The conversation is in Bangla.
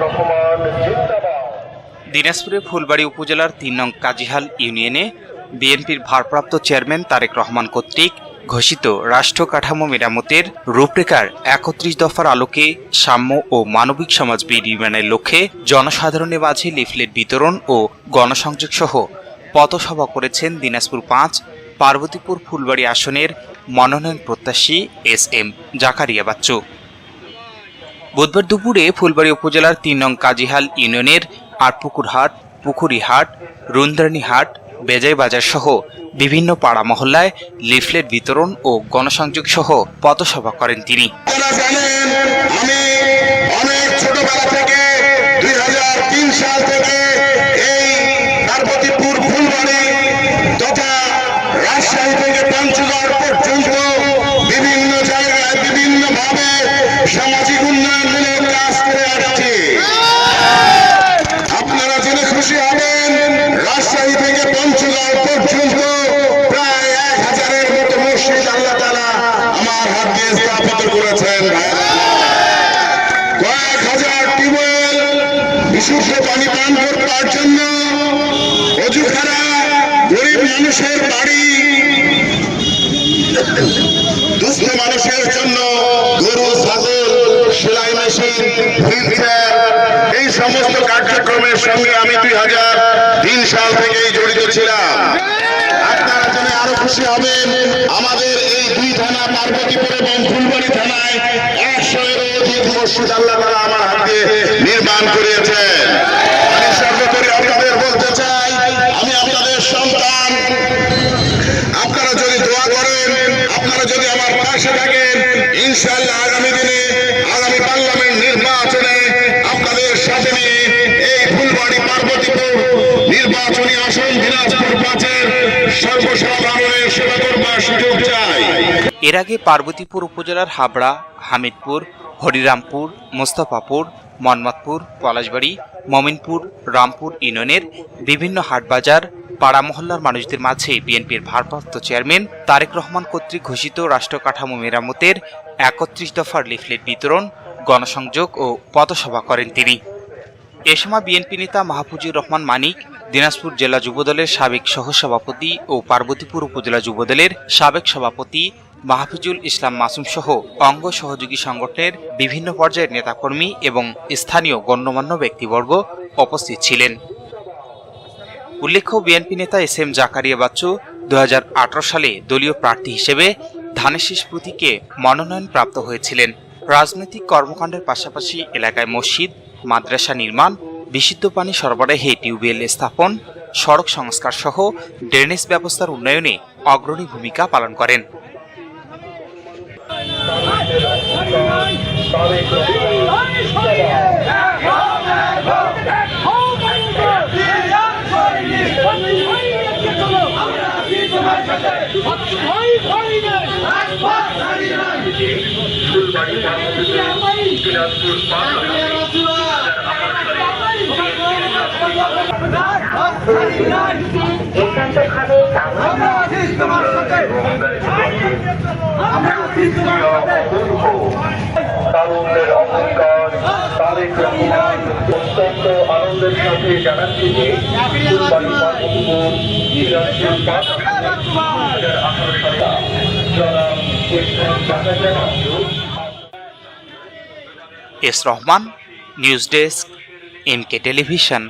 রহমান দিনাজপুরের ফুলবাড়ি উপজেলার তিন নং কাজিহাল ইউনিয়নে বিএনপির ভারপ্রাপ্ত চেয়ারম্যান তারেক রহমান কর্তৃক ঘোষিত রাষ্ট্র কাঠামো মেরামতের রূপরেখার একত্রিশ দফার আলোকে সাম্য ও মানবিক সমাজ বিনির্মাণের লক্ষ্যে জনসাধারণের মাঝে লিফলেট বিতরণ ও গণসংযোগ সহ পথসভা করেছেন দিনাজপুর পাঁচ, পার্বতীপুর ফুলবাড়ি আসনের মনোনয়ন প্রত্যাশী এস এম জাকারিয়া বাচ্চু। বুধবার দুপুরে ফুলবাড়ি উপজেলার তিন নং কাজিহাল ইউনিয়নের আটপুকুরহাট, পুকুরিহাট, রুন্দ্রানীহাট বেজাই বাজার সহ বিভিন্ন পাড়া মহল্লায় লিফলেট বিতরণ ও গণসংযোগ সহ পথসভা করেন তিনি আপনারা জানেন আমি অনেক ছোটবেলা থেকে দুই সাল থেকে এই পার্বতীপুর ফুলবাড়ি তথা রাজশাহী থেকে পঞ্চগড় পর্যন্ত বিভিন্ন জায়গায় বিভিন্ন ভাবে সামাজিক উন্নয়নমূলক কাজ করে আসছি আপনারা জেনে খুশি হবেন রাজশাহী থেকে পঞ্চগড় পর্যন্ত প্রায় এক হাজারের মতো মসজিদ আল্লাহ তালা আমার হাত দিয়ে স্থাপিত করেছেন ভাইরা। কয়েক হাজার টিউবওয়েল বিশুদ্ধ পানি পান করবার জন্য অজুখানা গরিব মানুষের বাড়ি। দুস্থ মানুষের জন্য গরু, ছাগল, সেলাই মেশিন, হুইলচেয়ার, এই সমস্ত কার্যক্রমের সঙ্গে আমি দুই হাজার তিন সাল থেকেই জড়িত ছিলাম। আপনারা জেনে আরও খুশি হবেন, আমাদের এই দুই থানা পার্বতীপুর এবং ফুলবাড়ি থানায় একশো এর অধিক মসজিদ আল্লাহ তালা আমার হাত নির্মাণ করিয়েছেন আমি সর্বোপরি আপনাদের বলতে চাই আমি আপনাদের সন্তান আপনারা যদি দোয়া করেন আপনারা যদি আমার পাশে থাকেন ইনশাআল্লাহ আগামী দিনে আগামী পার্লামেন্ট নির্বাচনে আপনাদের সাথে নিয়ে এই ফুলবাড়ি পার্বতীপুর নির্বাচনী আসন দিনাজপুর পাঁচের সর্বসাধারণের সেবা করবার সুযোগ চাই। এর আগে পার্বতীপুর উপজেলার হাবড়া, হামিদপুর, হরিরামপুর, মোস্তফাপুর মনমাদপুর পলাশবাড়ি মমিনপুর, রামপুর ইউনিয়নের বিভিন্ন হাটবাজার, পাড়া মহল্লার মানুষদের মাঝে বিএনপির ভারপ্রাপ্ত চেয়ারম্যান তারেক রহমান কর্তৃক ঘোষিত রাষ্ট্র কাঠামো মেরামতের একত্রিশ দফার লিফলেট বিতরণ, গণসংযোগ ও পথসভা করেন তিনি। এ সময় বিএনপি নেতা মাহফুজুর রহমান মানিক, দিনাজপুর জেলা যুবদলের সাবেক সহসভাপতি ও পার্বতীপুর উপজেলা যুবদলের সাবেক সভাপতি মাহফুজুল ইসলাম মাসুম সহ অঙ্গ সহযোগী সংগঠনের বিভিন্ন পর্যায়ের নেতাকর্মী এবং স্থানীয় গণ্যমান্য ব্যক্তিবর্গ উপস্থিত ছিলেন। উল্লেখ্য, বিএনপি নেতা এস এম জাকারিয়া বাচ্চু দু হাজার আঠারো সালে দলীয় প্রার্থী হিসেবে ধানেশিস প্রতীকে মনোনয়ন প্রাপ্ত হয়েছিলেন। রাজনৈতিক কর্মকাণ্ডের পাশাপাশি এলাকায় মসজিদ, মাদ্রাসা নির্মাণ, বিশুদ্ধ পানি সরবরাহে টিউবওয়েল স্থাপন, সড়ক সংস্কার সহ ড্রেনেজ ব্যবস্থার উন্নয়নে অগ্রণী ভূমিকা পালন করেন। তারেক ফুলবাড়ি পার্বতীপুর দিনাজপুর পাঁচ তারুণ্যের অহংকার তারেক রহমান অত্যন্ত আনন্দের সাথে জানাচ্ছি যে S Rahman, news desk M K television.